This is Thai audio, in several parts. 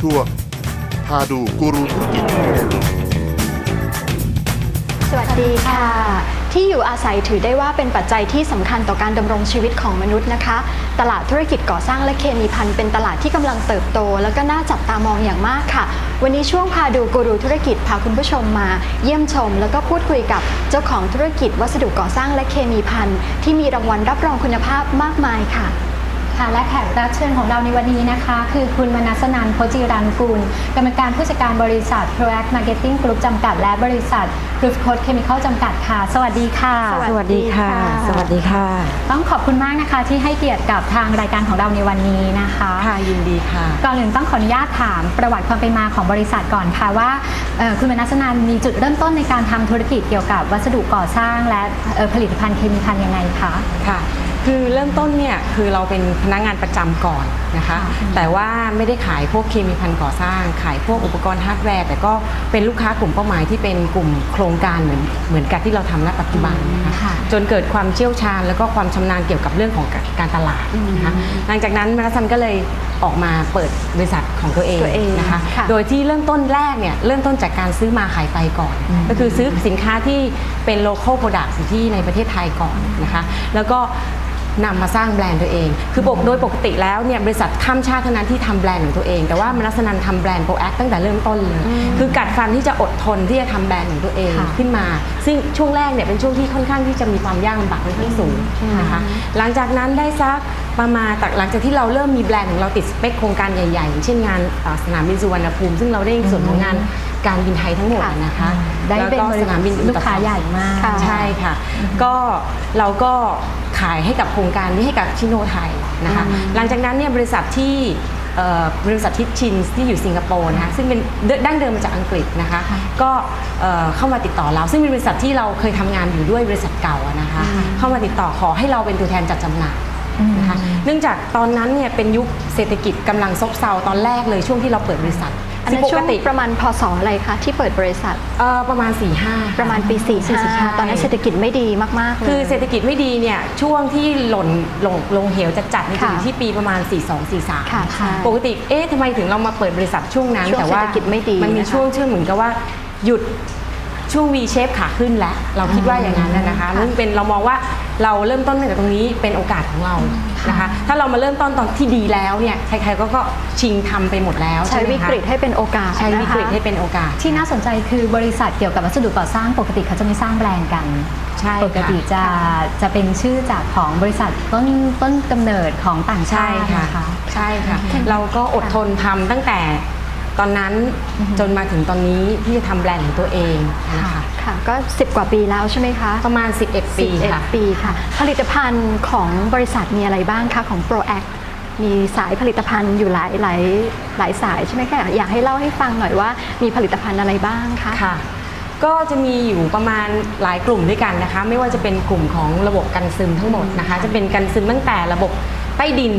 ช่วงพาดูกูรูธุรกิจ สวัสดีค่ะ ที่อยู่อาศัยถือได้ว่าเป็นปัจจัยที่สำคัญต่อการดำรงชีวิตของมนุษย์นะคะ ตลาดธุรกิจก่อสร้างและเคมีพันเป็นตลาดที่กำลังเติบโต แล้วก็น่าจับตามองอย่างมากค่ะ วันนี้ช่วงพาดูกูรูธุรกิจพาคุณผู้ชมมา เยี่ยมชม แล้วก็พูดคุยกับเจ้าของธุรกิจวัสดุก่อสร้างและเคมีพันที่มีรางวัลรับรองคุณภาพมากมายค่ะ ค่ะและแขกรับเชิญของเราในวันนี้นะคะ คือคุณมนัสนันท์โพจิรันกุลกรรมการผู้จัดการบริษัท Proact Marketing Group จำกัด และบริษัท Proof Code Chemical จำกัดค่ะ สวัสดีค่ะสสวัสดีค่ะสสวัวัสสดีดีค่ะค่ะ ต้องขอบคุณมากนะคะที่ให้เกียรติกับทางรายการของเราในวันนี้นะคะค่ะยินดีค่ะก่อนอื่นต้องขออนุญาตถามประวัติความเป็นมาของบริษัทก่อนค่ะว่าเอ่อคุณมนัสนันท์มีจุดเริ่มต้นในการทำธุรกิจเกี่ยวกับวัสดุก่อสร้างและเอ่อผลิตภัณฑ์เคมีภัณฑ์ยังไงคะค่ะ คือเริ่มต้นเนี่ยคือเราเป็นพนักงานประจำก่อนนะคะค่ะแต่ว่าไม่ได้ขายพวกเคมีภัณฑ์ก่อสร้าง ขายพวกอุปกรณ์ฮาร์ดแวร์ แต่ก็เป็นลูกค้ากลุ่มเป้าหมายที่เป็นกลุ่มโครงการเหมือนเหมือนกับที่เราทำณปัจจุบันนะคะ ค่ะ จนเกิดความเชี่ยวชาญแล้วก็ความชำนาญเกี่ยวกับเรื่องของการตลาดนะคะหลังจากนั้นมรัสันก็เลยออกมาเปิดบริษัทของตัวเองตัวเองนะคะ ค่ะโดยที่เริ่มต้นแรกเนี่ยเริ่มต้นจากการซื้อมาขายไปก่อน ก็คือซื้อสินค้าที่เป็น local product อยู่ที่ในประเทศไทยก่อนนะคะ แล้วก็ นำมาสร้างแบรนด์ตัวเอง คือปกโดยปกติแล้วเนี่ยบริษัทข้ามชาติเท่านั้นที่ทำแบรนด์ของตัวเอง แต่ว่ามนัสนันทำแบรนด์โปรแอคตั้งแต่เริ่มต้นเลย คือกัดฟันที่จะอดทนที่จะทำแบรนด์ของตัวเองค่ะขึ้นมา ซึ่งช่วงแรกเนี่ยเป็นช่วงที่ค่อนข้างที่จะมีความยากลำบากค่อนข้างสูงนะคะหลังจากนั้นได้สักประมาณแต่หลังจากที่เราเริ่มมีแบรนด์ของเราติดสเปคโครงการใหญ่ๆอย่างเช่นงานอ่าสนามบินสุวรรณภูมิ ซึ่งเราได้ส่วนของงานการบินไทยทั้งหมดค่ะนะคะ ได้แล้วเป็นก็บสรินามบินลูกค้าใหญ่มากค่ะใช่ค่ะ ก็เราก็ ขายให้กับโครงการนี้ให้กับชิโนไทยนะคะหลังจากนั้นเนี่ยบริษัทที่เอ่อบริษัททิชชินที่อยู่สิงคโปร์นะคะซึ่งเป็นดั้งเดิมมาจากอังกฤษนะคะก็เอ่อเข้ามาติดต่อเรา ซึ่งเป็นบริษัทที่เราเคยทำงานอยู่ด้วยบริษัทเก่าอะนะคะเข้ามาติดต่อขอให้เราเป็นตัวแทนจัดจำหน่ายนะคะเนื่องจากตอนนั้นเนี่ยเป็นยุคเศรษฐกิจกำลังซบเซาตอนแรกเลยช่วงที่เราเปิดบริษัท อันนั้นซึ่งช่วงปกติประมาณพศอะไรคะที่เปิดบริษัท เอ่อประมาณ4ี่ห้าประมาณปี45ตอนนั้นเศรษฐกิจไม่ดีมากๆเลยคือเศรษฐกิจไม่ดีเนี่ยช่วงที่หล่นลงลงเหวจะจัดนี่จะค่ะอยู่ที่ปีประมาณ 4 2 4 3ค่ะใช่ปกติเอ๊ะทำไมถึงเรามาเปิดบริษัทช่วงนั้นช่วงแต่ว่าเศรษฐกิจไม่ดีมันมีนะคะช่วงช่วงเหมือนกับว่าหยุด ช่วง V shape ขาขึ้นแล้ว เราคิดว่าอย่างนั้นนะนะคะนั่นเป็นเรามองว่าเราเริ่มต้นตั้งแต่ตรงนี้เป็นโอกาสของเรานะคะ ถ้าเรามาเริ่มต้นตอนที่ดีแล้วเนี่ยใครๆก็ก็ชิงทำไปหมดแล้วใช้ไหมวิคะกฤตให้เป็นโอกาสใช้วิกฤตนะคะให้เป็นโอกาส ที่น่าสนใจคือบริษัทเกี่ยวกับวัสดุก่อสร้างปกติเขาจะไม่สร้างแบรนด์กันใช่ปกติค่ะจะจะเป็นชื่อจากของบริษัทต้นต้นกำเนิดของต่างชาใช่ติค่ะนะคะใช่ค่ะ เราก็อดทนทำตั้งแต่ ตอนนั้นจนมาถึงตอนนี้ที่จะทำแบรนด์ของตัวเองนะคะค่ะก็ 10 กว่าปีแล้วใช่ไหมคะประมาณ 11 ปีค่ะ11ปีค่ะ ผลิตภัณฑ์ของบริษัทมีอะไรบ้างคะของ ProAct มีสายผลิตภัณฑ์อยู่หลายหลายหลายสายใช่ไหมคะอยากให้เล่าให้ฟังหน่อยว่ามีผลิตภัณฑ์อะไรบ้างคะค่ะ ก็จะมีอยู่ประมาณหลายกลุ่มด้วยกันนะคะ ไม่ว่าจะเป็นกลุ่มของระบบกันซึมทั้งหมดนะคะ จะเป็นกันซึมตั้งแต่ระบบใต้ดิน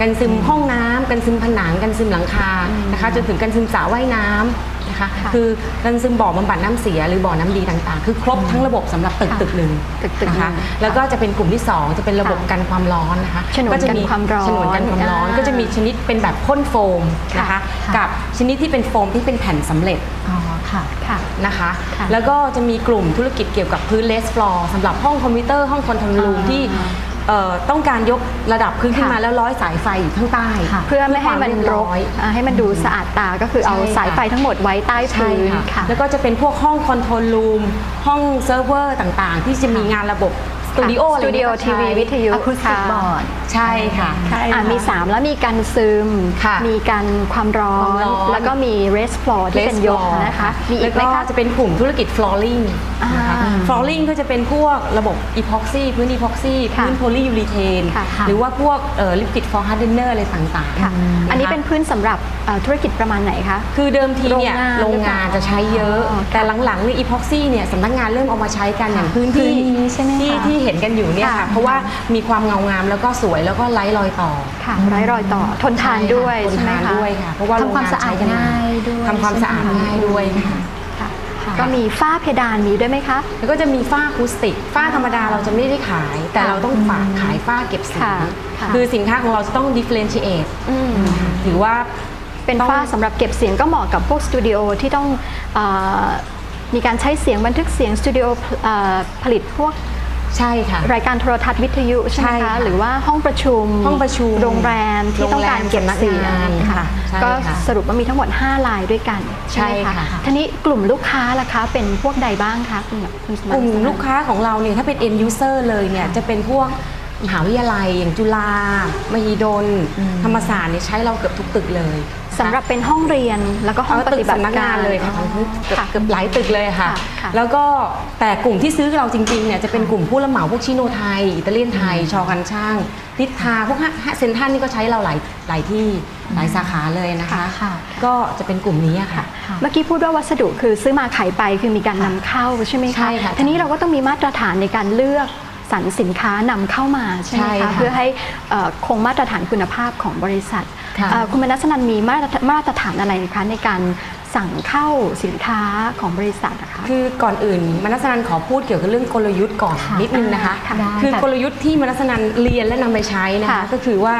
กันซึมห้องน้ำกันซึมผนังกันซึมหลังคานะคะจนถึงกันซึมสระว่ายน้ำนะคะค่ะ คือกันซึมบ่อบำบัดน้ำเสียหรือบ่อน้ำดีต่างๆ คือครบทั้งระบบสำหรับตึกค่ะตึกหนึ่ง ตึกตึกนะคะหนึ่ง แล้วก็จะเป็นกลุ่มที่สองจะเป็นระบบค่ะกันความร้อนนะคะฉนวนก็จะกันความร้อนฉนวนกันความร้อนอ่าก็จะมีชนิดเป็นแบบพ่นโฟมนะคะค่ะ กับชนิดที่เป็นโฟมที่เป็นแผ่นสำเร็จอ๋อค่ะ ค่ะ นะคะ ค่ะแล้วก็จะมีกลุ่มธุรกิจเกี่ยวกับพื้นเลสฟลอร์สำหรับห้องคอมพิวเตอร์ห้องคอนโทรลรูมอ่าที่ เอ่อต้องการยกระดับพื้นขึ้นค่ะมาแล้วร้อยสายไฟอยู่ข้างใต้ค่ะเพื่อไม่ให้มันเพื่อความเรียบรร้กอย อ่าให้มันดูสะอาดตาก็คือเอาใช่ค่ะ สายไฟทั้งหมดไว้ใต้ใช่พื้นค่ะ ค่ะ แล้วก็จะเป็นพวกห้องคอนโทรลรูมห้องเซิร์ฟเวอร์ต่างๆ ที่จะมีงานระบบสตูดิโออะไรสตูดิโอเนี่ยทีวีวิทยุอะคู สติกค่ะบอร์ดใช่ค่ะอ่ามี 3 แล้วมีกันซึม ค่ะมีกันความร้อความนร้อน แล้วก็มี rest floor ที่เป็นยกนะคะ มีอีกไหมแล้วคะ จะเป็นกลุ่มธุรกิจ flooring นะคะ อ่า flooring ก็จะเป็นพวกระบบ epoxy พื้น epoxy ค่ะพื้น polyurethane ค่ะค่ะ หรือว่าพวกเอ่อ liquid for hardener อะไรต่างๆค่ะอันนี้เป็นพื้นสำหรับเอ่อธุรกิจประมาณไหนคะ คือเดิมทีเนี่ยโรโรงงงางานนจะใช้เยอะ อ๋อแต่หลังๆเนี่ย epoxy เนี่ยสำนักงานเริ่มเอามาใช้กันอย่างพื้นที่พื้นนี้ใช่ไหมคะที่ที่เห็นกันอยู่เนี่ยค่ะค่ะเพราะว่ามีความเงางามแล้วก็สวยแล้วก็ไร้รอยต่อค่ะไร้รอยต่อทนทานด้วยทนใช่ไหมทานคะด้วยค่ะ เพราะว่าทำความสะอาดโรงงนใช้กันง่ายด้วยทำความสะอาดใช่ไหมคะง่ายด้วยค่ะ ค่ะค่ะ ก็มีฝ้าเพดานมีด้วยไหมคะ แล้วก็จะมีฝ้าอะคูสติกฝ้าธรรมดาเราจะไม่ได้ขาย แต่ค่ะเราต้องฝากขายฝ้าเก็บสีค่ะค่ะ คือสินค้าของเราจะต้อง differentiate อืมหรือว่า เป็นต้องฝ้าสำหรับเก็บเสียงก็เหมาะกับพวกสตูดิโอที่ต้องเออมีการใช้เสียงบันทึกเสียงสตูดิโอเอ่อผลิตพวก ใช่ค่ะ รายการโทรทัศน์วิทยุใช่ไหมใช่คะค่ะหรือว่าห้องประชุมห้องประชุมโรงแรมที่ต้องการเก็บเสียงโรงแรมสำนักงานค่ะ ใช่ก็ค่ะสรุปว่ามีทั้งหมด 5 ลายด้วยกันใช่ไหมใช่คะค่ะ ทีนี้กลุ่มลูกค้าล่ะคะเป็นพวกใดบ้างคะคุณคุณสมกลุ่มรลูกค้าของเราเนี่ยถ้าเป็น end user เลยเนี่ยจะเป็นพวก มหาวิทยาลัยอย่างจุฬามหิดล ธรรมศาสตร์เนี่ยใช้เราเกือบทุกตึกเลยสำหรับเป็นห้องเรียนแล้วก็ห้องเอาปตึฏิกบัติสำนักงานเลยค่ะอ๋อเกือบค่ะเกือบหลายตึกเลยค่ะค่ะค่ะ แล้วก็แต่กลุ่มที่ซื้อเราจริงๆเนี่ยจะเป็นกลุ่มผู้รับเหมาพวกชิโนไทย อิตาเลียนไทย ชอกันช่างนิทาพวกเซนทรันนี่ก็ใช้เราหลายหลายที่หลายสาขาเลยนะคะค่ะก็จะเป็นกลุ่มนี้อะค่ะค่ะ เมื่อกี้พูดว่าวัสดุคือซื้อมาขายไปคือมีการนำเข้าใช่ไหมคะใช่ค่ะทีนี้เราก็ต้องมีมาตรฐานในการเลือก สรรสินค้านำเข้ามาใช่ไหมใช่คะค่ะเพื่อให้เอ่อคงมาตรฐานคุณภาพของบริษัทค่ะเอ่อคุณมนัสนันมีมาตรมาตรฐานอะไรนะคะในการสั่งเข้าสินค้าของบริษัทนะคะ คือก่อนอื่นมนัสนันขอพูดเกี่ยวกับเรื่องกลยุทธ์ก่อนค่ะนิดนึงนะคะ ค่ะได้คือค่ะกลยุทธ์ที่มนัสนันเรียนและนำไปใช้นะคะ ค่ะ ก็คือว่า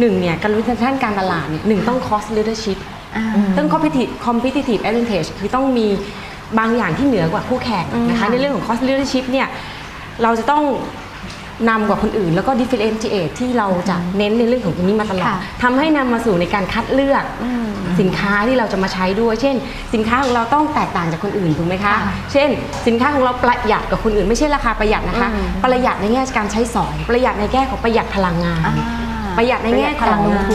หนึ่งเนี่ยกลยุทธ์ทางด้านการตลาดเนี่ยหนึ่งต้อง cost leadership อ่า ต้อง competitive competitive advantage คือต้องมีบางอย่างที่เหนือกว่าคู่แข่งนะคะอืมในเรื่องของ cost leadership เนี่ย เราจะต้องนำกว่าคนอื่น แล้วก็ differentiate ที่เราจะเน้นในเรื่องของตรงนี้มาตลอดค่ะทำให้นำมาสู่ในการคัดเลือกอืมสินค้าที่เราจะมาใช้ด้วย เช่น สินค้าของเราต้องแตกต่างจากคนอื่นถูกไหมคะ ค่ะเช่น สินค้าของเราประหยัดกับคนอื่น ไม่ใช่ราคาประหยัดนะคะ อืม ประหยัดในแง่การใช้สอยประหยัดในแง่ของประหยัดพลังงาน อ่า ประหยัดในแง่ประหยัดขพลัองงงาน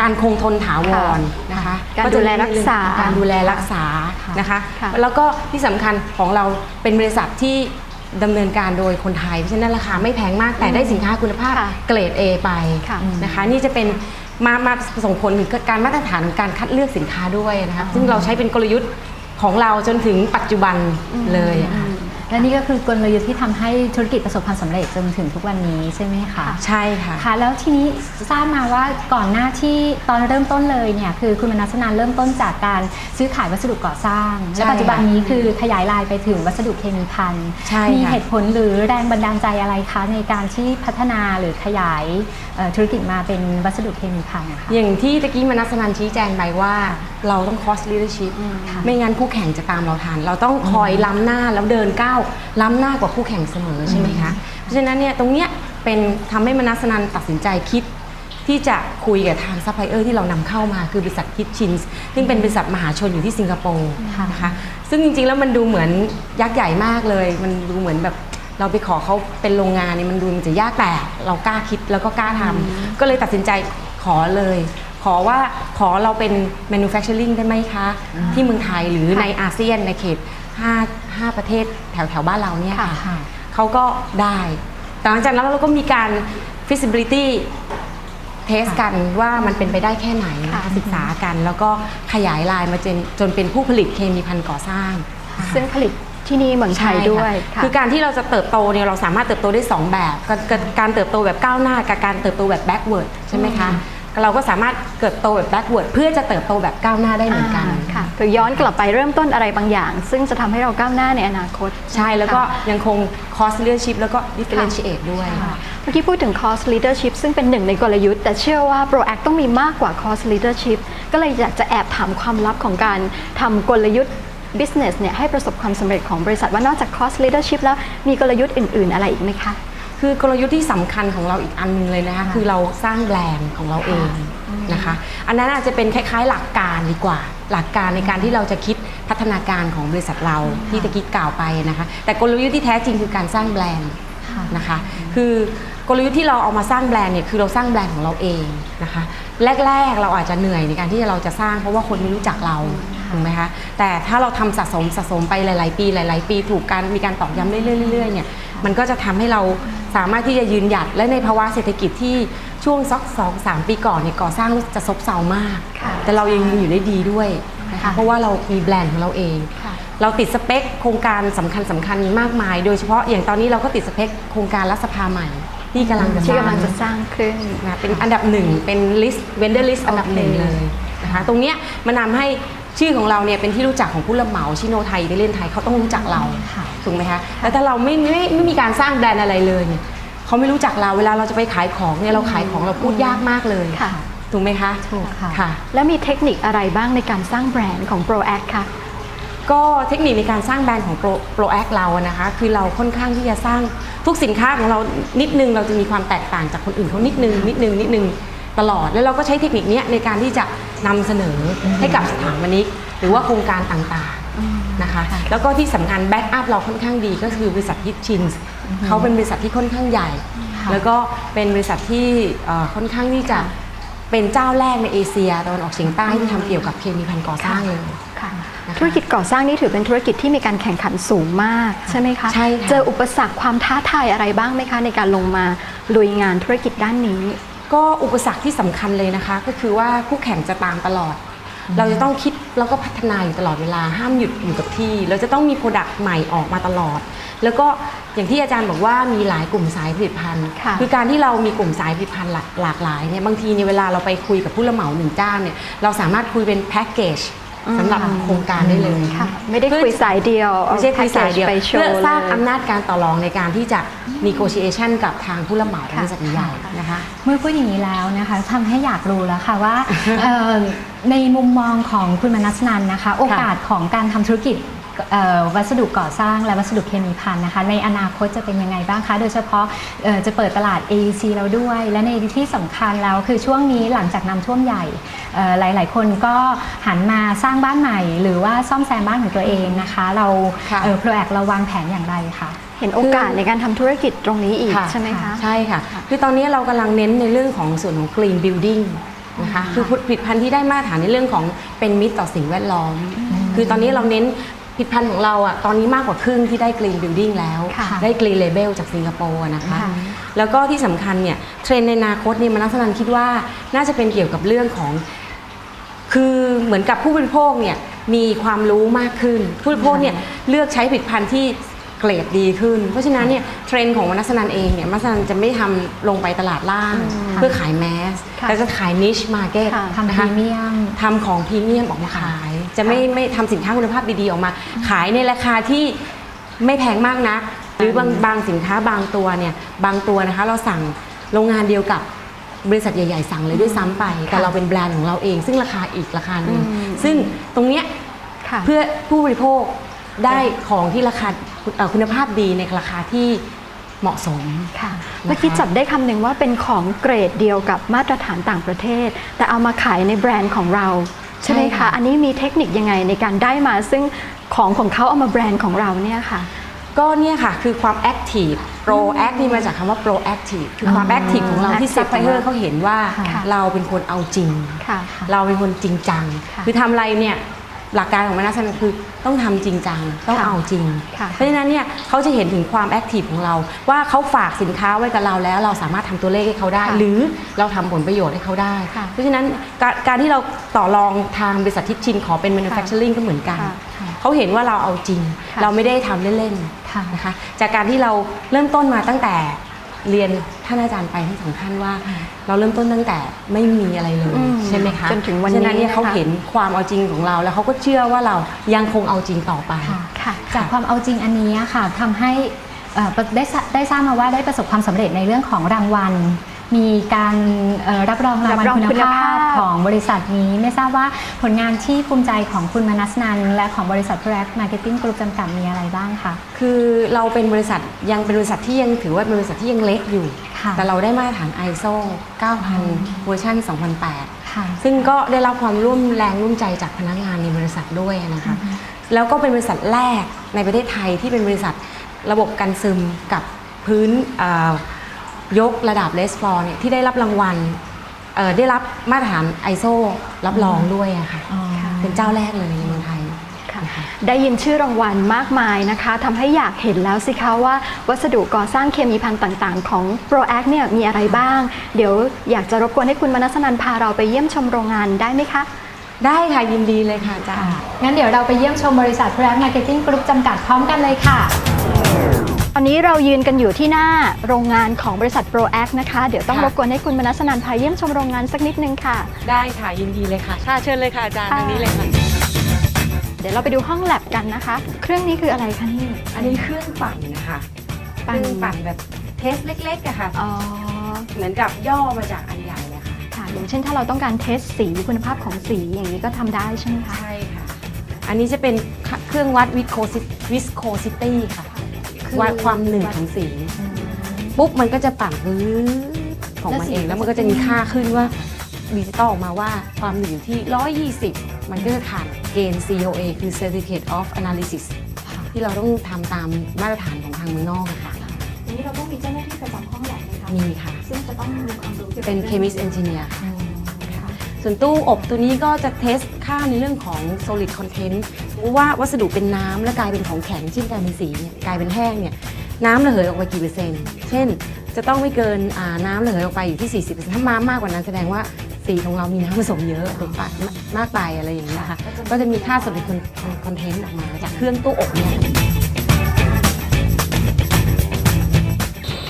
การคงทนถาวรนะคะการดูแลรักษาการดูแลรักษานะคะ ค่ะแล้วก็ที่สำคัญของเราเป็นบริษัทที่ ดำเนินการโดยคนไทย เพราะฉะนั้นราคาไม่แพงมากแต่ได้สินค้าคุณภาพค่ะเกรด A ไปค่ะนะคะ นี่จะเป็นมามาส่งผลถึงการมาตรฐานของการคัดเลือกสินค้าด้วยนะคะซึ่งเราใช้เป็นกลยุทธ์ของเราจนถึงปัจจุบันเลยอะค่ะ และนี่ก็คือกลยุทธ์ที่ทำให้ธุรกิจประสบความสำเร็จจนถึงทุกวันนี้ใช่ไหมคะใช่ค่ะค่ะ แล้วทีนี้ทราบมาว่าก่อนหน้าที่ตอนเริ่มต้นเลยเนี่ยคือคุณมนัสนานเริ่มต้นจากการซื้อขายวัสดุก่อสร้างใช่และปัจจุบันนี้คือขยายลายไปถึงวัสดุเคมีภัณฑ์ใช่มีค่ะเหตุผลหรือแรงบันดาลใจอะไรคะในการที่พัฒนาหรือขยายเอ่อธุรกิจมาเป็นวัสดุเคมีภัณฑ์นะคะอย่างที่ตะกี้มนัสนันชี้แจงไปว่าเราต้อง cost leadership ค่ะไม่งั้นคู่แข่งจะตามเราทันเราต้องคอยล้ำหน้าแล้วเดินก้าวล้ำหน้ากว่าคู่แข่งเสมอใช่ไหมคะเพราะฉะนั้นเนี่ยตรงเนี้ยเป็นทำให้มนัสนันตัดสินใจคิด ที่จะคุยกับทางซัพพลายเออร์ที่เรานำเข้ามาคือบริษัทคิดชินส์ซึ่งเป็นบริษัทมหาชนอยู่ที่สิงคโปร์ค่ะนะคะซึ่งจริงๆแล้วมันดูเหมือนยักษ์ใหญ่มากเลย มันดูเหมือนแบบเราไปขอเขาเป็นโรงงานเนี่ยมันดูมันจะยากแต่เรากล้าคิดแล้วก็กล้าทำก็เลยตัดสินใจขอเลย ขอว่าขอเราเป็น manufacturing ได้ไหมคะ ที่เมืองไทยหรือในอาเซียนในเขต 5 5 ประเทศแถวแถวๆบ้านเราเนี่ยค่ะค่ะ เขาก็ได้ แต่หลังจากนั้นเราก็มีการ feasibility เทสกันว่ามันเป็นไปได้แค่ไหนนะคะค่ะศึกษากัน แล้วก็ขยายลายมาจนจนเป็นผู้ผลิตเคมีภัณฑ์ก่อสร้าง ซึ่งผลิตที่นี่เมืองไทยด้วยค่ะค่ะ คือการที่เราจะเติบโตเนี่ยเราสามารถเติบโตได้ 2 แบบการการการเติบโตแบบก้าวหน้ากับการเติบโตแบบ backward ใช่ไหมคะ เราก็สามารถเติบโตแบบ backward เพื่อจะเติบโตแบบก้าวหน้าได้เหมือนกันอ่าค่ะคือย้อนกลับไปเริ่มต้นอะไรบางอย่าง ซึ่งจะทำให้เราก้าวหน้าในอนาคต ใช่แล้วก็ค่ะยังคง cost leadership แล้วก็ differentiate ด้วยค่ะเมื่อกี้พูดถึง cost leadership ซึ่งเป็นหนึ่งในกลยุทธ์ แต่เชื่อว่า ProAct ต้องมีมากกว่า cost leadership ก็เลยอยากจะแอบถามความลับของการทำกลยุทธ์ business เนี่ยให้ประสบความสำเร็จของบริษัทว่านอกจาก cost leadership แล้วมีกลยุทธ์อื่น ๆ อะไรอีกไหมคะ คือกลยุทธ์ที่สำคัญของเราอีกอันหนึงเลยนะคะคือเราสร้างแบรนด์ของเราเองนะคะ อันนั้นอาจจะเป็นคล้าย ๆ หลักการดีกว่า หลักการในการที่เราจะคิดพัฒนาการของบริษัทเราที่ตะกี้กล่าวไปนะคะ แต่กลยุทธ์ที่แท้จริงคือการสร้างแบรนด์ค่ะนะคะ คือกลยุทธ์ที่เราเอามาสร้างแบรนด์เนี่ยคือเราสร้างแบรนด์ของเราเองนะคะ แรกๆเราอาจจะเหนื่อยในการที่เราจะสร้างเพราะว่าคนไม่รู้จักเรา ถูกไหมคะแต่ถ้าเราทำสะสมสะสมไปหลาย ๆ ปีหลาย ๆ ปีถูกการมีการตอกย้ำเรื่อยๆๆเนี่ยมันก็จะทำให้เราสามารถที่จะยืนหยัดและในภาวะเศรษฐกิจที่ช่วงสักสองสามปีก่อนเนี่ยก่อสร้างจะซบเซามากค่ะแต่เรายังอยู่ได้ดีด้วยนะคะค่ะเพราะว่าเรามีแบรนด์ของเราเองค่ะเราติดสเปคโครงการสำคัญสำคัญมากมาย โดยเฉพาะอย่างตอนนี้เราก็ติดสเปคโครงการรัฐสภาใหม่ที่กำลังจะที่สร้างกำลังจะสร้างขึ้นนะเป็นอันดับหนึ่งเป็นลิสต์เวนเดอร์ลิสต์อันดับหนึ่งโอเคเลยนะคะตรงเนี้ยมันทำให้ ชื่อของเราเนี่ยเป็นที่รู้จักของผู้รับเหมาชิโนไทยได้เล่นไทยเขาต้องรู้จักเราค่ะถูกไหมคะแล้วถ้าเราไม่ไม่ไม่มีการสร้างแบรนด์อะไรเลยเนี่ยเขาไม่รู้จักเราเวลาเราจะไปขายของเนี่ยเราขายของเราพูดยากมากเลยค่ะถูกไหมคะถูกค่ะค่ะ แล้วมีเทคนิคอะไรบ้างในการสร้างแบรนด์ของ ProAct คะก็เทคนิคในการสร้างแบรนด์ของ Pro Pro Act เราอะนะคะ คือเราค่อนข้างที่จะสร้างทุกสินค้าของเรานิดนึงเราจะมีความแตกต่างจากคนอื่นเขานิดนึงนิดนึงนิดนึง ตลอด แล้วเราก็ใช้เทคนิคเนี้ยในการที่จะนำเสนอให้กับสถาปนิกหรือว่าโครงการต่างๆ นะคะแล้วก็ที่สำคัญแบ็กอัพเราค่อนข้างดีก็คือบริษัทฮิตชินส์เขาเป็นบริษัทที่ค่อนข้างใหญ่ ค่ะแล้วก็เป็นบริษัทที่เอ่อค่อนข้างที่จะเป็นเจ้าแรกในเอเชียตะวันออกเฉียงใต้ที่ทำเกี่ยวกับเคมีภัณฑ์ก่อสร้างเลย ค่ะนะคะธุรกิจก่อสร้างนี่ถือเป็นธุรกิจที่มีการแข่งขันสูงมากใช่ไหมคะใช่ค่ะ เจออุปสรรคความท้าทายอะไรบ้างไหมคะ ในการลงมาลุยงานธุรกิจด้านนี้ ก็อุปสรรคที่สำคัญเลยนะคะ ก็คือว่าคู่แข่งจะตามตลอด เราจะต้องคิดแล้วก็พัฒนาอยู่ตลอดเวลาห้ามหยุดอยู่กับที่ เราจะต้องมีโปรดักต์ใหม่ออกมาตลอด แล้วก็อย่างที่อาจารย์บอกว่ามีหลายกลุ่มสายผลิตภัณฑ์ค่ะอการที่เรามีกลุ่มสายผลิตภัณฑ์หลากหลากหลายเนี่ยบางทีเนี่ยเวลาเราไปคุยกับผู้รับเหมาหนึ่งเจ้าเนี่ยเราสามารถคุยเป็นแพ็กเกจ สำหรับโครงการได้เลยค่ะ ไม่ได้คุยสายเดียวเอาไม่ใช่คุยสายเดียวแพ็กเกจไปโชเพื่อว์สร้างเลยอำนาจการต่อรองในการที่จะ negotiation กับทางผู้รับเหมาบริษัทใหญ่ๆนะคะ เมื่อพูดอย่างนี้แล้วนะคะทำให้อยากรู้แล้วค่ะว่าเอ่อในมุมมองของคุณมนัสนันนะคะ โอกาสของการทำธุรกิจเอ่อ วัสดุก่อสร้างและวัสดุเคมีภัณฑ์นะคะ ในอนาคตจะเป็นยังไงบ้างคะ โดยเฉพาะเอ่อจะเปิดตลาด AEC แล้วด้วย และในที่สำคัญแล้วคือช่วงนี้หลังจากน้ำท่วมใหญ่เอ่อหลาย ๆ คนก็หันมาสร้างบ้านใหม่ หรือว่าซ่อมแซมบ้านของตัวเองนะคะ เราค่ะโปรแอกเราวางแผนอย่างไรคะเห็นโอกาสในการทำธุรกิจตรงนี้อีกค่ะใช่ไหมคะใช่ค่ะ คือตอนนี้เรากำลังเน้นในเรื่องของส่วนของ green building นะคะคือผลิตภัณฑ์ที่ได้มาตรฐานในเรื่องของเป็นมิตรต่อสิ่งแวดล้อม คือตอนนี้เราเน้น ผลิตภัณฑ์ของเราอะตอนนี้มากกว่าครึ่งที่ได้ green building แล้ว ค่ะได้ green label จากสิงคโปร์นะคะ ค่ะ แล้วก็ที่สำคัญเนี่ยเทรนด์ในอนาคตเนี่ยมันลักษณะคิดว่าน่าจะเป็นเกี่ยวกับเรื่องของ คือเหมือนกับผู้บริโภคเนี่ยมีความรู้มากขึ้น ผู้บริโภคเนี่ยเลือกใช้ผลิตภัณฑ์ที่ เกรดดีขึ้น เพราะฉะนั้นเนี่ยเทรนด์ของวนัสนันเองเนี่ยมัสนันจะไม่ทำลงไปตลาดล่าง เพื่อขายแมสค่ะแต่จะขายนิชมาร์เก็ตค่ะทำพรีเมียมทำของพรีเมียมออกมาขาย จะไม่ไม่ทำสินค้าคุณภาพดีๆออกมา ขายในราคาที่ไม่แพงมากนัก หรือบางบางสินค้าบางตัวเนี่ยบางตัวนะคะเราสั่งโรงงานเดียวกับบริษัทใหญ่ ๆ สั่งเลยด้วยซ้ำไป แต่เราเป็นแบรนด์ของเราเอง ซึ่งราคาอีกราคาหนึ่งอืมซึ่งตรงเนี้ยค่ะเพื่อผู้บริโภค ได้ของที่ราคาเอ่อคุณภาพดีในราคาที่เหมาะสม ค่ะนะคะเมื่อกี้จับได้คำหนึ่งว่าเป็นของเกรดเดียวกับมาตรฐานต่างประเทศ แต่เอามาขายในแบรนด์ของเรา ใช่ไหมใช่คะ ค่ะ อันนี้มีเทคนิคยังไงในการได้มา ซึ่งของของเขาเอามาแบรนด์ของเราเนี่ยค่ะ ก็เนี่ยค่ะ คือความแอคทีฟ pro act นี่มาจากคำว่า pro active คือความแอคทีฟของเราที่ active เซฟไฟเออร์เขาเห็นว่าค่ะ เราเป็นคนเอาจริง ค่ะ เราเป็นคนจริงจัง ค่ะ คือทำอะไรเนี่ย หลักการของมนัสนันคือต้องทำจริงจังต้องค่ะเอาจริงค่ะเพราะฉะนั้นเนี่ยเขาจะเห็นถึงความแอคทีฟของเรา ว่าเขาฝากสินค้าไว้กับเราแล้ว เราสามารถทำตัวเลขให้เขาได้ค่ะหรือเราทำผลประโยชน์ให้เขาได้ค่ะเพราะฉะนั้นการการที่เราต่อรองทางบริษัททิชชินขอเป็น manufacturing ก็เหมือนกันค่ะเขาเห็นว่าเราเอาจริงค่ะเราไม่ได้ทำเล่นค่ะๆนะคะจากการที่เราเริ่มต้นมาตั้งแต่ เรียนท่านอาจารย์ไปทั้งสองท่านว่า เราเริ่มต้นตั้งแต่ไม่มีอะไรเลยอืมใช่ไหมคะจนถึงวันฉะนั้นนี้เนี่ยเขานะคะเห็นความเอาจริงของเรา แล้วเขาก็เชื่อว่าเรายังคงเอาจริงต่อไปค่ะค่ะจากความเอาจริงอันนี้ค่ะทำให้เอ่อได้ทราได้ทราบมาว่าได้ประสบความสำเร็จในเรื่องของรางวัล มีการเอ่อรับรองรางวัลรับรองคุณคุณภาภาพพของบริษัทนี้ ไม่ทราบว่าผลงานที่ภูมิใจของคุณมนัสนันและของบริษัท Track Marketing Group จำกัดมีอะไรบ้างคะคือเราเป็นบริษัทยังเป็นบริษัทที่ยังถือว่าเป็นบริษัทที่ยังเล็กอยู่ค่ะแต่เราได้มาตรฐาน ISO 9000 เวอร์ชัน2008ค่ะซึ่งก็ได้รับความร่วมแรงร่วมใจจากพนักงานในบริษัทด้วยนะคะแล้วก็เป็นบริษัทแรกในประเทศไทยที่เป็นบริษัทระบบกันซึมกับพื้นเอ่อ ยกระดับเลสฟอร์เนี่ยที่ได้รับรางวัลเอ่อได้รับมาตรฐาน ISO รับรองด้วยอะค่ะ อ๋อ เป็นเจ้าแรกเลยในเมืองไทย ค่ะได้ยินชื่อรางวัลมากมายนะคะทำให้อยากเห็นแล้วสิคะว่า วัสดุก่อสร้างเคมีภัณฑ์ต่างๆ ของ ProAct เนี่ยมีอะไรบ้าง เดี๋ยวอยากจะรบกวนให้คุณมนัสนันพาเราไปเยี่ยมชมโรงงานได้ไหมคะ ได้ค่ะ ยินดีเลยค่ะอาจารค่ะย์ งั้นเดี๋ยวเราไปเยี่ยมชมบริษัท Track Marketing Group จำกัดพร้อมกันเลยค่ะ ตอนนี้เรายืนกันอยู่ที่หน้าโรงงานของบริษัท ProAct นะคะ เดี๋ยวต้องค่ะรบกวนให้คุณมนัสนันพาเยี่ยมชมโรงงานสักนิดนึงค่ะ ได้ค่ะยินดีเลยค่ะค่ะเชิญเลยค่ะอาจารย์ค่ะทางนี้เลยค่ะ เดี๋ยวเราไปดูห้องแลบกันนะคะ เครื่องนี้คืออะไรคะนี่ อันนี้เครื่องปั่นนะคะเคปั่นรื่องปั่นแบบเทสเล็กๆอะค่ะ อ๋อเหมือนกับย่อมาจากอันใหญ่อะค่ะค่ะอย่างเช่นถ้าเราต้องการเทสสีคุณภาพของสีอย่างนี้ก็ทำได้ใช่ไหมคะ ใช่ค่ะ อันนี้จะเป็นเครื่องวัดวิสโคซิตี้ค่ะ คือวัดความหนืดของสี ปุ๊บมันก็จะปั่นพื้นของมันเอง แล้วมันก็จะมีค่าขึ้นว่าดิจิตอลออกมาว่าความหนืดอยู่ที่ 120 มันก็จะผ่านเกณฑ์ COA คือ Certificate of Analysis ที่เราต้องทำตามมาตรฐานของทางเมืองนอกอะค่ะทีนี้เราต้องมีเจ้าหน้าที่ประจำห้องแลบไหมคะมีค่ะ ซึ่งจะต้องมีความรู้เกี่ยวกับเป็นรื่อง Chemist Engineer ค่ะอืมค่ะส่วนตู้อบตัวนี้ก็จะเทสค่าในเรื่องของ solid content สมมติว่าวัสดุเป็นน้ำแล้วกลายเป็นของแข็งเช่นกลายเป็นสีเนี่ยกลายเป็นแห้งเนี่ยน้ำระเหยออกไปกี่เปอร์เซ็นต์ เช่น จะต้องไม่เกินอ่าน้ำระเหยออกไปอยู่ที่ 40%ถ้ามามากกว่านั้นแสดงว่าสีของเรามีน้ำผสมเยอะหรือปะมากไปอะไรอย่างนี้ยค่ะ ก็จะมีค่า solid content ออกมาจากเครื่องตู้อบเนี่ย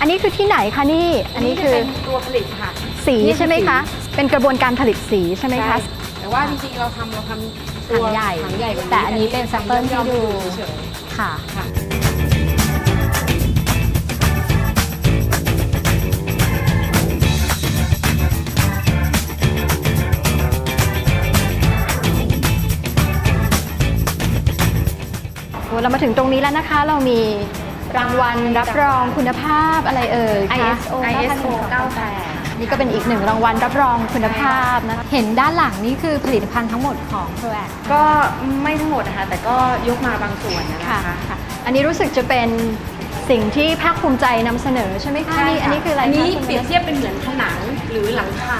อันนี้คือที่ไหนคะนี่ อันนี้คือเป็นตัวผลิตค่ะ สีนี่คือใช่ไหมคะ เป็นกระบวนการผลิตสีใช่ไหมคะ แต่ว่าจริงๆเราทำเราทำ ถังใหญ่ถังใหญ่กว่าแต่อันนี้เป็น sample ที่ดูเฉยค่ะ ๆค่ะ โอ้เรามาถึงตรงนี้แล้วนะคะ เรามีรางวัลรับรองคุณภาพอะไรเอ่ยคะ ISO ISO นี่ก็เป็นอีกหนึ่งรางวัลรับรองคุณภาพนะคะเห็นด้านหลังนี่คือผลิตภัณฑ์ทั้งหมดของ Proact ก็ไม่ทั้งหมดนะคะแต่ก็ยกมาบางส่วนนะค่ะคะค่ะอันนี้รู้สึกจะเป็นสิ่งที่ภาคภูมิใจนำเสนอใช่ไหมคะใช่นี่ค่ะอันนี้คืออะไรอันนี้คะคุณเปรียบเทียบเป็นเหมือนผนังหรือหลังคา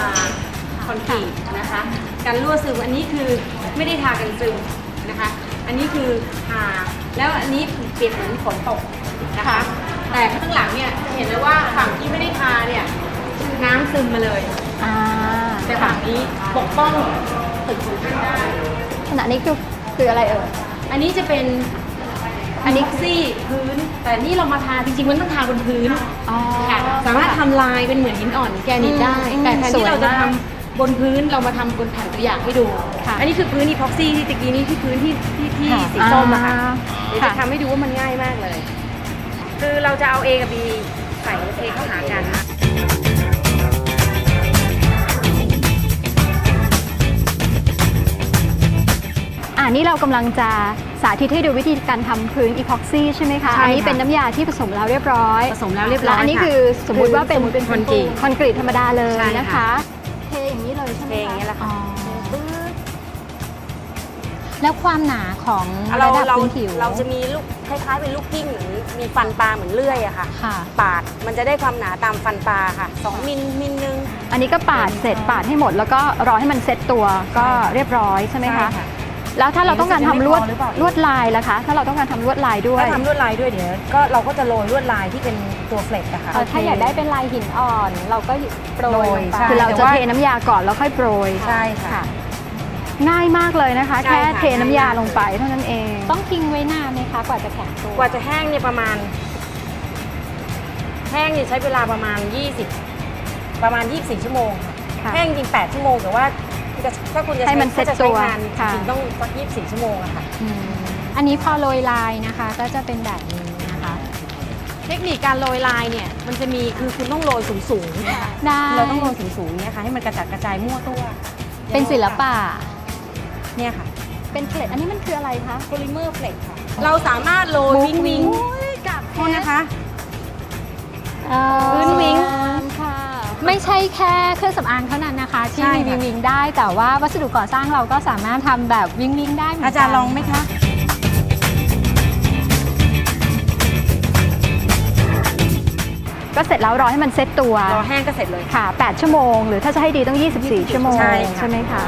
คอนกรีตนะคะ การรั่วซึมอันนี้คือไม่ได้ทากันซึมนะคะ อันนี้คือทาแล้วอันนี้เปรียบเหมือนฝนตกนะคะ แต่ข้างหลังเนี่ยจะเห็นเลยว่าฝั่งที่ไม่ได้ทาเนี่ยน้ำซึมมาเลย อ่าแต่ฝั่งนี้ปกป้องตึกของท่านได้ ขณะนี้คือคืออะไรเอ่ย อันนี้จะเป็นอันนี้พ็อกซี่พื้น แต่นี่เรามาทาจริงๆมันต้องทาบนพื้นอ๋อ ค่ะสามารถทำลายเป็นเหมือนหินอ่อนแกรนิตได้ อืมแต่แทนที่สวยเราจะมากทำบนพื้นเรามาทำบนแผ่นตัวอย่างให้ดูค่ะอันนี้คือพื้นอีพ็อกซี่ที่ตะกี้นี้ที่พื้นที่ที่ที่ค่ะสีส้มอะค่ะอ่าเดี๋ยวค่ะจะทำให้ดูว่ามันง่ายมากเลย คือเราจะเอา A กับ B ใส่ A เข้าหากันอ่า นี่เรากำลังจะสาธิตให้ดูวิธีการทำพื้นอีพ็อกซี่ใช่ไหมคะใช่ค่ะอันี้เป็นน้ำยาที่ผสมแล้วเรียบร้อย ผสมแล้วเรียบร้แล้อวยอันนี้ค่ะคือสมมุติว่าเป็นสมมุติเป็นคอนกรีตคอนกรีตธรรมดาเลยใช่นะคะค่ะเทอย่างนี้เลยใช่ไหมเทอย่างนี้แหละค่ะอ๋อปึ๊บแล้วความหนาของเราระดับเราพื้นผิว เราจะมีลูกคล้ายๆเป็นลูกกิ้งเหมือนมีฟันปลาเหมือนเลื่อยอะค่ะค่ะ ปาดมันจะได้ความหนาตามฟันปลาค่ะ 2มิลมิลนึง อันนี้ก็ปาดเสร็จปาดให้หมด แล้วก็รอให้มันเซ็ตตัวก็เรียบร้อยใช่ไหมคะ แล้วถ้าเราต้องการทำลวดรู้สึกจะไม่พอหรือเปล่าลวดลายล่ะคะ ถ้าเราต้องการทำลวดลายด้วยถ้าทำลวดลายด้วยเดี๋ยวก็เราก็จะโรยลวดลายที่เป็นตัวเฟล็กอะค่ะ เอ่อถ้าอยากได้เป็นลายหินอ่อน เราก็โปรโรยยลงไปใช่ คือเราแต่จะว่า เทน้ำยาก่อนแล้วค่อยโปรยใช่ค่ะ ง่ายมากเลยนะคะ ใช่แค่ค่ะ เทน้ำยาลงไปเท่านั้นเองต้องทิ้งไว้นานไหมคะกว่าจะแข็งตัวกว่าจะแห้งเนี่ยประมาณ แห้งเนี่ยใช้เวลาประมาณ 20 ประมาณ 24 ชั่วโมงค่ะค่ะ แห้งจริง 8 ชั่วโมงแต่ว่า จะถ้าคุณจะให้มันถ้าจะเซ็ตตัวใช้งานจค่ะริงๆต้องสัก24 ชั่วโมงอะค่ะ อืมอันนี้พอโรยลายนะคะก็จะเป็นแบบนี้นะคะเทคนิคการโรยลายเนี่ยมันจะมีคือคุณต้องโรยสูงได้ๆเราต้องโรยสูงๆเนี่ยค่ะให้มันกระจัดกระจายมั่วตัวเป็นศิลปะ เนี่ยค่ะ เป็นเกล็ดอันนี้มันคืออะไรคะ โพลิเมอร์เฟล็กค่ะ เราสามารถโรยวิงวิงกับโทษนะคะพื้นวิ้งค่ะ ไม่ใช่แค่เครื่องสำอางเท่านั้นนะคะ ที่ใช่มีค่ะ วิงวิงได้ แต่ว่าวัสดุก่อสร้างเราก็สามารถทำแบบวิงวิงได้เหมือนกัอานจารย์ลองไหมคะก็เสร็จแล้วรอให้มันเซ็ตตัวรอแห้งก็เสร็จเลย ค่ะ 8 ชั่วโมง หรือถ้าจะให้ดีต้อง 24 ชั่วโมงใช่ค่ะ ไหมคะ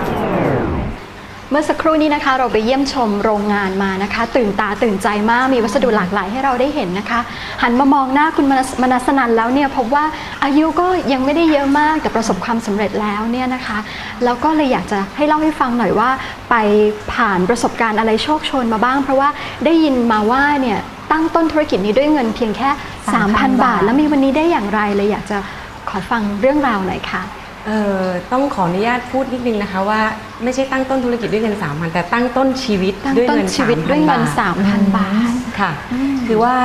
เมื่อสักครู่นี้นะคะเราไปเยี่ยมชมโรงงานมานะคะ ตื่นตาตื่นใจมากมีวัสดุหลากหลายให้เราได้เห็นนะคะ หันมามองหน้าคุณมนัสมนัสนันแล้วเนี่ยพบว่าอายุก็ยังไม่ได้เยอะมากแต่ประสบความสำเร็จแล้วเนี่ยนะคะแล้วก็เลยอยากจะให้เล่าให้ฟังหน่อยว่า ไปผ่านประสบการณ์อะไรโชคชนมาบ้าง เพราะว่าได้ยินมาว่าเนี่ยตั้งต้นธุรกิจนี้ด้วยเงินเพียงแค่ 3,000 บาท แล้วมีวันนี้ได้อย่างไรเลยอยากจะขอฟังเรื่องราวหน่อยค่ะ เอ่อต้องขออนุญาตพูดนิดนึงนะคะว่าไม่ใช่ตั้งต้นธุรกิจด้วยเงิน3 0 0 0แต่ตั้งต้นชีวิตตั้งด้วยต้นเงินชีวิตด้วยเงิน3,000บาท3,000 บาท ค่ะคือว่า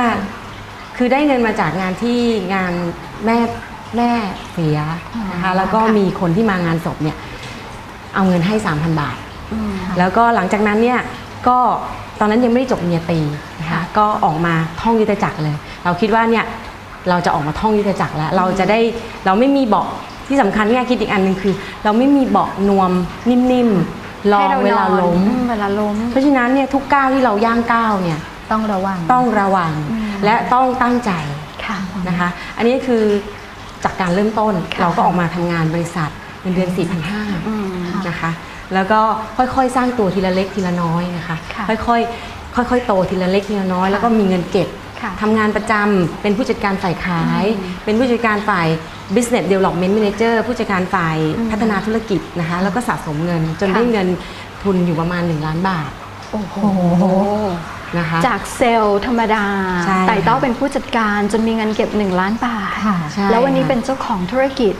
คือได้เงินมาจากงานที่งานแม่แม่เสียนะคะแล้วก็ค่ะมีคนที่มางานศพเนี่ยเอาเงินให้ 3,000 บาทอืมแล้วก็หลังจากนั้นเนี่ยก็ตอนนั้นยังไม่ได้จบปริญญาตรีนะคะก็ออกมาท่องยุทธจักรเลย เราคิดว่าเนี่ยเราจะออกมาท่องยุทธจักรแล้ว เราจะได้เราไม่มีเบาะ ที่สำคัญที่คิดอีกอันหนึ่งคือ เราไม่มีเบาะนวมนิ่มๆรอให้รเวลานอนล้มอืเวลาล้ม เพราะฉะนั้นเนี่ยทุกก้าวที่เราย่างก้าวเนี่ยต้องระวังต้องระวังและต้องตั้งใจค่ะนะคะ อันนี้คือจากการเริ่มต้นค่ะเราก็ออกมาทำงานบริษัทเงินเดือนอืม4,500นะคะ แล้วก็ค่อยๆ สร้างตัวทีละเล็กทีละน้อยนะคะ ค่ะค่อยๆ ค่อยๆ โตทีละเล็กทีละน้อย แล้วก็มีเงินเก็บค่ะทำงานประจำเป็นผู้จัดการฝ่ายขาย เป็นผู้จัดการฝ่าย business development manager ผู้จัดการฝ่ายพัฒนาธุรกิจนะคะ แล้วก็สะสมเงิน จนค่ะได้เงินทุนอยู่ประมาณ 1 ล้านบาท โอ้โหนะคะจากเซลล์ธรรมดาใช่ไต่เต้าเป็นผู้จัดการจนมีเงินเก็บ 1 ล้านบาทค่ะใช่แล้ววันนี้ค่ะเป็นเจ้าของธุรกิจ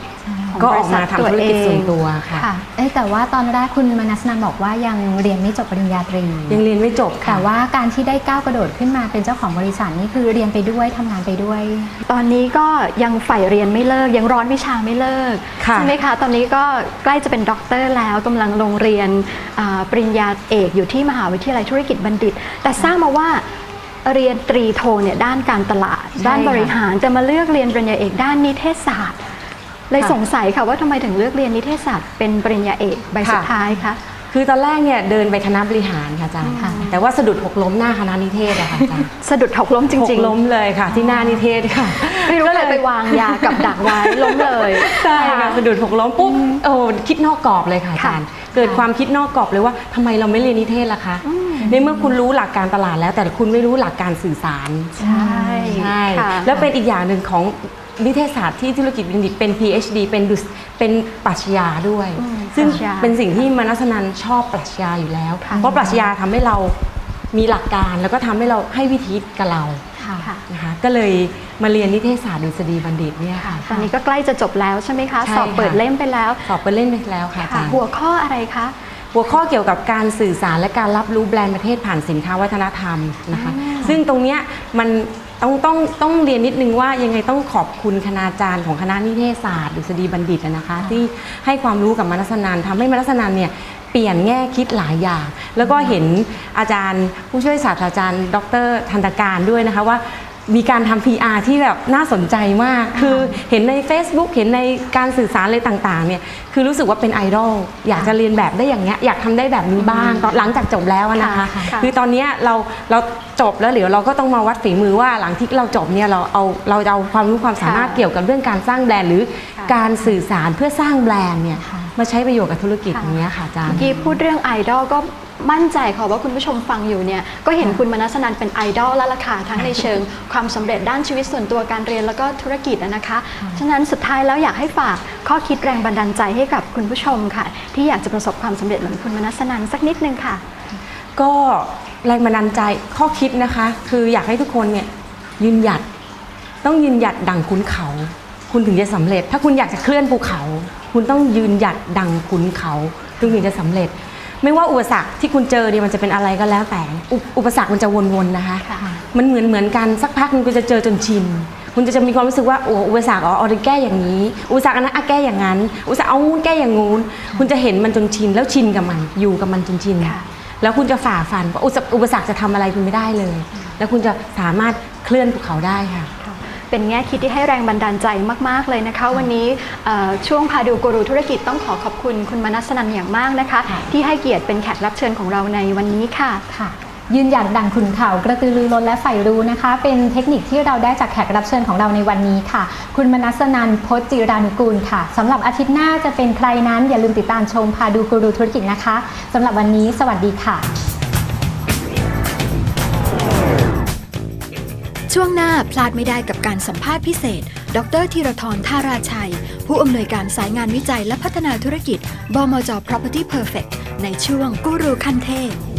ของก็บอริอกษัมาททำธุรกิจส่วนตัวค่ะ ค่ะเอ้ยแต่ว่าตอนแรกคุณมนัสนันบอกว่ายังเรียนไม่จบปริญญาตรี ยังเรียนไม่จบค่ะ แต่ว่าการที่ได้ก้าวกระโดดขึ้นมาเป็นเจ้าของบริษัทนี่คือเรียนไปด้วยทำงานไปด้วย ตอนนี้ก็ยังใฝ่เรียนไม่เลิก ยังร้อนวิชาไม่เลิกค่ะ ใช่ไหมคะ ตอนนี้ก็ใกล้จะเป็นด็อกเตอร์แล้วกำลังลงเรียนอ่าปริญญาเอกอยู่ที่มหาวิทยาลัยธุรกิจบัณฑิต แต่ทราบมาว่าเรียนตรีโทเนี่ยด้านการตลาดใช่ด้านค่ะบริหารแต่มาเลือกเรียนปริญญาเอกด้านนิเทศศาสตร์ เลยค่ะสงสัยค่ะว่าทำไมถึงเลือกเรียนนิเทศศาสตร์เป็นปริญญาเอกใบสุดค่ะท้ายคะ คือตอนแรกเนี่ยเดินไปคณะบริหารค่ะอาจารย์ค่ะ แต่ว่าสะดุดหกล้มหน้าคณะนิเทศอะค่ะอาจารย์สะดุดหกล้มจหกริงล้มเลยค่ะ ที่หน้านิเทศค่ะๆไม่รู้ใครไปวางยากับดักไว้ล้มเลยใช่ค่ะสะดุดหกล้มปุ๊บโอ้คิดนอกกรอบเลยค่ะอาจารย์เกิดความคิดนอกกรอบเลยว่าทำไมเราไม่เรียนนิเทศล่ะคะ ในเมื่อคุณรู้หลักการตลาดแล้ว แต่คุณไม่รู้หลักการสื่อสาร ใช่ใช่ ค่ะ แล้วเป็นอีกอย่างหนึ่งของนิเทศศาสตร์ที่ธุรกิจบัณฑิตเป็น PhD เป็นดุษเป็นปรัชญาด้วย อืมซึ่งปรัชญาเป็นสิ่งที่มนัสนันชอบปรัชญาอยู่แล้ว ค่ะ เพราะปรัชญาทำให้เรามีหลักการแล้วก็ทำให้เราให้วิธีกับเราค่ะค่ะ นะคะก็เลยมาเรียนนิเทศศาสตร์ดุษฎีบัณฑิตเนี่ยค่ะ ตอนนี้ก็ใกล้จะจบแล้วใช่ไหมคะ ใช่สอบเปิดค่ะ เล่มไปแล้ว สอบไปเล่นไปแล้วค่ะอาค่ะจารย์ หัวข้ออะไรคะ หัวข้อเกี่ยวกับการสื่อสารและการรับรู้แบรนด์ประเทศผ่านสินค้าวัฒนธรรมนะคะ ซึ่งตรงเนี้ยมันต้องต้องต้องเรียนนิดนึงว่ายังไงต้องขอบคุณคณาจารย์ของคณะนิเทศศาสตร์ดุษฎีบัณฑิตนะคะ ที่ให้ความรู้กับมนัสนันทำให้มนัสนันเนี่ยเปลี่ยนแง่คิดหลายอย่าง แล้วก็เห็นอาจารย์ผู้ช่วยศาสตราจารย์ ดร ทันตการด้วยนะคะว่า มีการทำ PR ที่แบบน่าสนใจมาก คือเห็นใน Facebook เห็นในการสื่อสารอะไรต่างๆ เนี่ย คือรู้สึกว่าเป็นไอดอล อยากจะเรียนแบบได้อย่างเงี้ย อยากทำได้แบบนี้บ้าง ตอนหลังจากจบแล้วอะนะคะ ค่ะค่ะคือตอนเนี้ยเราเราจบแล้วเดี๋ยวเราก็ต้องมาวัดฝีมือว่าหลังที่เราจบเนี่ยเราเอาเราจะเอาความรู้ความสามารถเกี่ยวกับเรื่องการสร้างแบรนด์หรือการสื่อสารเพื่อสร้างแบรนด์เนี่ยมาใช้ประโยชน์กับธุรกิจอย่างเงี้ยค่ะอาจารเมื่ย์ อกี้พูดเรื่องไอดอลก็ มั่นใจค่ะว่าคุณผู้ชมฟังอยู่เนี่ยก็เห็นคุณมนัสนันเป็นไอดอลแล้วล่ะค่ะทั้งในเชิงความสำเร็จด้านชีวิตส่วนตัวการเรียนแล้วก็ธุรกิจนะคะฉะนั้นสุดท้ายแล้วอยากให้ฝากข้อคิดแรงบันดาลใจให้กับคุณผู้ชมค่ะ ที่อยากจะประสบความสำเร็จเหมือนคุณมนัสนันสักนิดนึงค่ะ ก็แรงบันดาลใจข้อคิดนะคะ คืออยากให้ทุกคนเนี่ยยืนหยัดต้องยืนหยัดดังขุนเขา คุณถึงจะสำเร็จ ถ้าคุณอยากจะเคลื่อนภูเขา คุณต้องยืนหยัดดังขุนเขาคุณถึงจะสำเร็จ ไม่ว่าอุปสรรคที่คุณเจอเนี่ยมันจะเป็นอะไรก็แล้วแต่อุอุปสรรคมันจะวนๆนะคะค่ะมันเหมือนเหมือนกันสักพักนึงคุณจะเจอจนชิน คุณจะจะมีความรู้สึกว่าโอ้อุปสรรคอ๋อเอาแก้อย่างนี้ อุปสรรคอันนั้นอะแก้อย่างนั้น อุปสรรคเอางูนแก้อย่างงูนคุณจะเห็นมันจนชินแล้วชินกับมันอยู่กับมันจนชินค่ะแล้วคุณจะฝ่าฟันเพราะอุปสรรคอุปสรรคจะทำอะไรคุณไม่ได้เลย แล้วคุณจะสามารถเคลื่อนภูเขาได้ค่ะ เป็นแง่คิดที่ให้แรงบันดาลใจมาก ๆ เลยนะคะ วันนี้เอ่อช่วงพาดูกูรูธุรกิจต้องขอขอบคุณคุณมนัสนันอย่างมากนะคะค่ะที่ให้เกียรติเป็นแขกรับเชิญของเราในวันนี้ค่ะค่ะยืนหยัดดังขุนเขากระตือรือร้นและใฝ่รู้นะคะ เป็นเทคนิคที่เราได้จากแขกรับเชิญของเราในวันนี้ค่ะ คุณมนัสนันพจน์จิรานุกูลค่ะสำหรับอาทิตย์หน้าจะเป็นใครนั้นอย่าลืมติดตามชมพาดูกูรูธุรกิจนะคะสำหรับวันนี้ สวัสดีค่ะ ช่วงหน้าพลาดไม่ได้กับการสัมภาษณ์พิเศษ ดรธีรทรท่าราชัย ผู้อำนวยการสายงานวิจัยและพัฒนาธุรกิจ บมจ Property Perfect ในช่วงกูรูขั้นเทพ